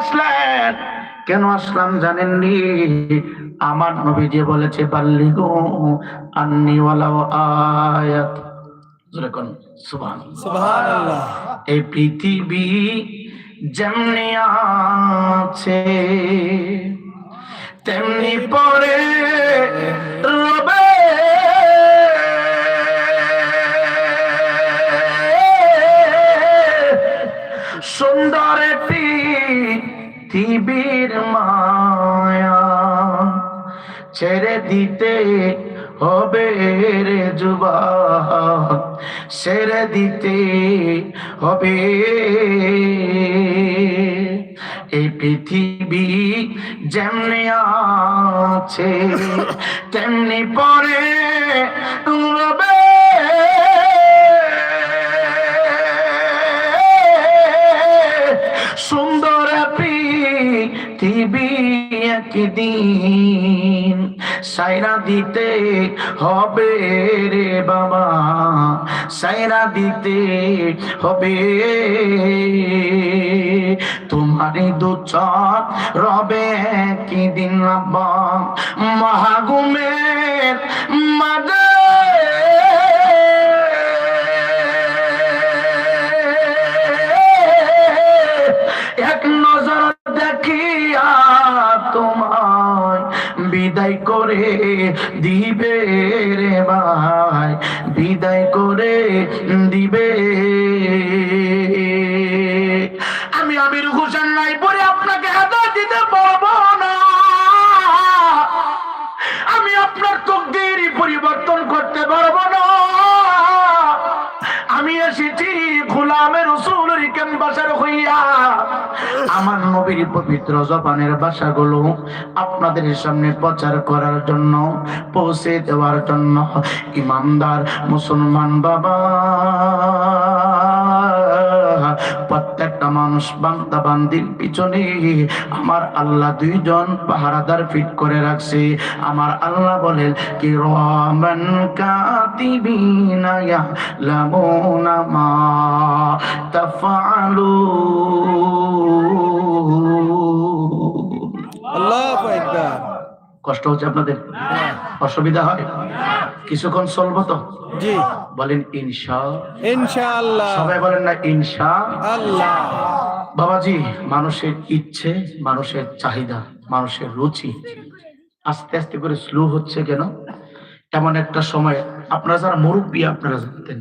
আসলেন? কেন আসলাম জানেন নি আমার নবী যে বলেছে বাল্লিগু আন্নি ওয়ালাও আয়াত। এই পৃথিবী যেমনি আছে তেমনি পরে সুন্দর পৃথিবীর মায়া। ছেড়ে দিতে হবে রে যুবা। ছেড়ে দিতে হবে। এই পৃথিবী যেমনি আছে, তেমনি পরে রবে। পৃথিবী একদিন সাইরা দিতে হবে রে বাবা, সাইরা দিতে হবে। তোমারই দু চক রবে কি দিন আব্বা, মহাগুমের মাদে বিদায় করে দিবে রে ভাই, বিদায় করে দিবে। আমি আমির হোসেন নাই পরে আপনাকে হাতে দিতে পারব না। আমি আপনার তকদির পরিবর্তন করতে পারব না। আমি এসেছি গোলামের রসুলের ক্যাম্পাসের হইয়া? আমার নবীর পবিত্র জবানের ভাষাগুলো আপনাদের সামনে প্রচার করার জন্য, পৌঁছে দেওয়ার জন্য ইমানদার মুসলমান বাবা। প্রত্যেকটা মানুষ বান্দা বান্দির পিছনে। আমার আল্লাহ দুইজন পাহারাদার ফিট করে রাখছে। আমার আল্লাহ বলেন কি রমান কাতিবিনা ইয়ালামুনা মা তাফআলুন কষ্ট হচ্ছে আপনাদের? অসুবিধা হয়? কিছুক্ষণ চলবো তো? জি। বলেন ইনশা ইনশাআল্লাহ। সবাই বলেন না ইনশা আল্লাহ। বাবাজি মানুষের ইচ্ছে মানুষের চাহিদা মানুষের রুচি আস্তে আস্তে করে স্লো হচ্ছে কেন? এমন একটা সময় আপনারা যারা মুরব্বী আপনারা জানতেন।